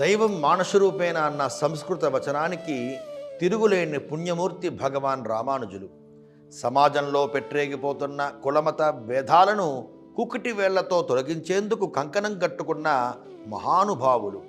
దైవం మానసరూపేణ అన్న సంస్కృత వచనానికి తిరుగులేని పుణ్యమూర్తి భగవాన్ రామానుజులు. సమాజంలో పెట్టరేగిపోతున్న కులమత భేదాలను కుక్కటి వేళ్ళతో తొలగించేందుకు కంకణం కట్టుకున్న మహానుభావులు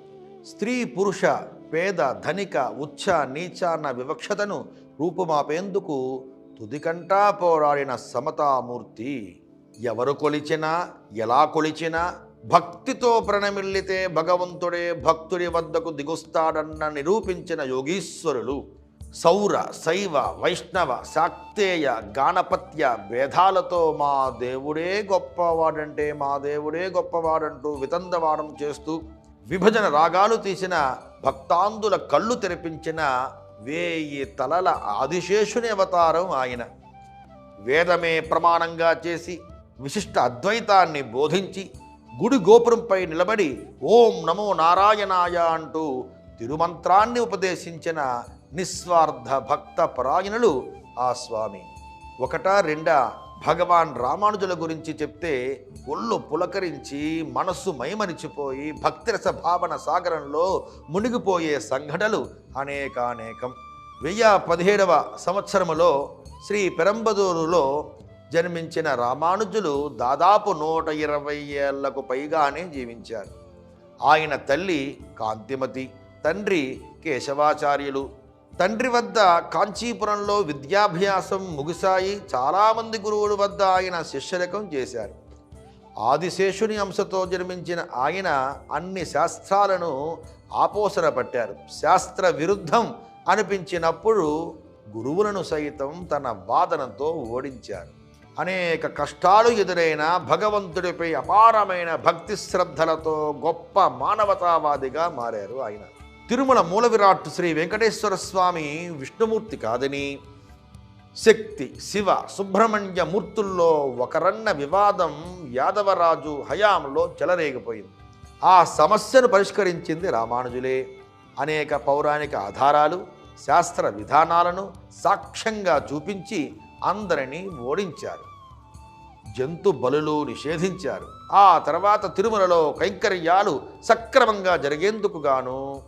స్త్రీ పురుష పేద ధనిక ఉచ్చ నీచ అన్న వివక్షతను రూపుమాపేందుకు తుదికంటా పోరాడిన సమతామూర్తి. ఎవరు కొలిచినా ఎలా కొలిచినా భక్తితో ప్రణమిల్లితే భగవంతుడే భక్తుడి వద్దకు దిగుస్తాడన్న నిరూపించిన యోగీశ్వరులు సౌర శైవ వైష్ణవ శాక్తేయ గాణపత్య భేదాలతో మా దేవుడే గొప్పవాడంటే మా దేవుడే గొప్పవాడంటూ వితందవాడం చేస్తూ విభజన రాగాలు తీసిన భక్తాందుల కళ్ళు తెరిపించిన వేయి తలల ఆదిశేషుని అవతారం ఆయన. వేదమే ప్రమాణంగా చేసి విశిష్ట అద్వైతాన్ని బోధించి గుడి గోపురంపై నిలబడి ఓం నమో నారాయణాయ అంటూ తిరుమంత్రాన్ని ఉపదేశించిన నిస్వార్థ భక్త పరాయణులు ఆ స్వామి. ఒకటా రెండా భగవాన్ రామానుజుల గురించి చెప్తే ఒళ్ళు పులకరించి మనస్సు మైమరిచిపోయి భక్తిరస భావన సాగరంలో మునిగిపోయే సంఘటనలు అనేకానేకం. వెయ్యి పదిహేడవ సంవత్సరములో శ్రీ పెరంబదూరులో జన్మించిన రామానుజులు దాదాపు నూట ఇరవై ఏళ్ళకు పైగానే జీవించారు. ఆయన తల్లి కాంతిమతి తండ్రి కేశవాచార్యులు. తండ్రి వద్ద కాంచీపురంలో విద్యాభ్యాసం ముగిసాయి చాలామంది గురువుల వద్ద ఆయన శిష్యరకం చేశారు. ఆదిశేషుని అంశతో జన్మించిన ఆయన అన్ని శాస్త్రాలను ఆపోసర పట్టారు. శాస్త్ర విరుద్ధం అనిపించినప్పుడు గురువులను సైతం తన వాదనతో ఓడించారు. అనేక కష్టాలు ఎదురైన భగవంతుడిపై అపారమైన భక్తి శ్రద్ధలతో గొప్ప మానవతావాదిగా మారారు ఆయన. తిరుమల మూల విరాట్ శ్రీ వెంకటేశ్వర స్వామి విష్ణుమూర్తి కాదని శక్తి శివ సుబ్రహ్మణ్య మూర్తుల్లో ఒకరన్న వివాదం యాదవరాజు హయాంలో చెలరేగిపోయింది. ఆ సమస్యను పరిష్కరించింది రామానుజులే. అనేక పౌరాణిక ఆధారాలు శాస్త్ర విధానాలను సాక్ష్యంగా చూపించి అందరినీ ఓడించారు. జంతు బలులు నిషేధించారు. ఆ తర్వాత తిరుమలలో కైంకర్యాలు సక్రమంగా జరిగేందుకు గాను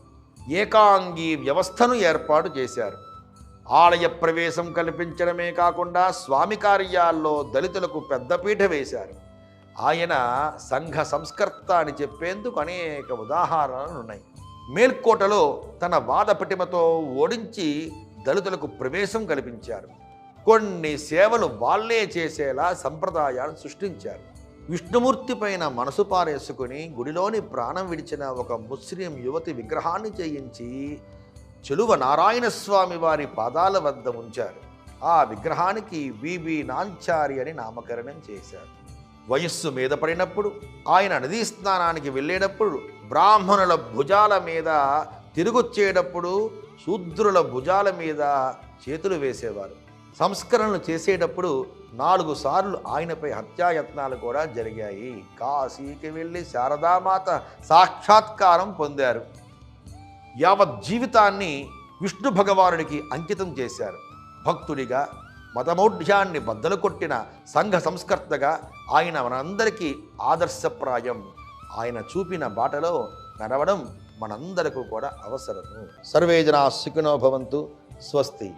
ఏకాంగి వ్యవస్థను ఏర్పాటు చేశారు. ఆలయ ప్రవేశం కల్పించడమే కాకుండా స్వామి కార్యాల్లో దళితులకు పెద్దపీట వేశారు. ఆయన సంఘ సంస్కర్త అని చెప్పేందుకు అనేక ఉదాహరణలు ఉన్నాయి మేల్కోటలో తన వాద పటిమతో ఓడించి దళితులకు ప్రవేశం కల్పించారు. కొన్ని సేవలు వాళ్ళే చేసేలా సంప్రదాయాలు సృష్టించారు. విష్ణుమూర్తి పైన మనసు పారేసుకుని గుడిలోని ప్రాణం విడిచిన ఒక ముస్లిం యువతి విగ్రహాన్ని చేయించి చెలువ నారాయణ స్వామి వారి పాదాల వద్ద ఉంచారు. ఆ విగ్రహానికి వివి నాంచారి అని నామకరణం చేశారు. వయస్సు మీద పడినప్పుడు ఆయన నదీ స్నానానికి వెళ్ళేటప్పుడు బ్రాహ్మణుల భుజాల మీద తిరిగొచ్చేటప్పుడు శూద్రుల భుజాల మీద చేతులు వేసేవారు. సంస్కరణలు చేసేటప్పుడు నాలుగు సార్లు ఆయనపై హత్యాయత్నాలు కూడా జరిగాయి. కాశీకి వెళ్ళి శారదామాత సాక్షాత్కారం పొందారు. యావత్ జీవితాన్ని విష్ణు భగవానుడికి అంకితం చేశారు. భక్తుడిగా మతమౌఢ్యాన్ని బద్దలు కొట్టిన సంఘ సంస్కర్తగా ఆయన మనందరికీ ఆదర్శప్రాయం. ఆయన చూపిన బాటలో నడవడం మనందరకు కూడా అవసరము. సర్వేజనా సుఖినో భవంతు. స్వస్తి.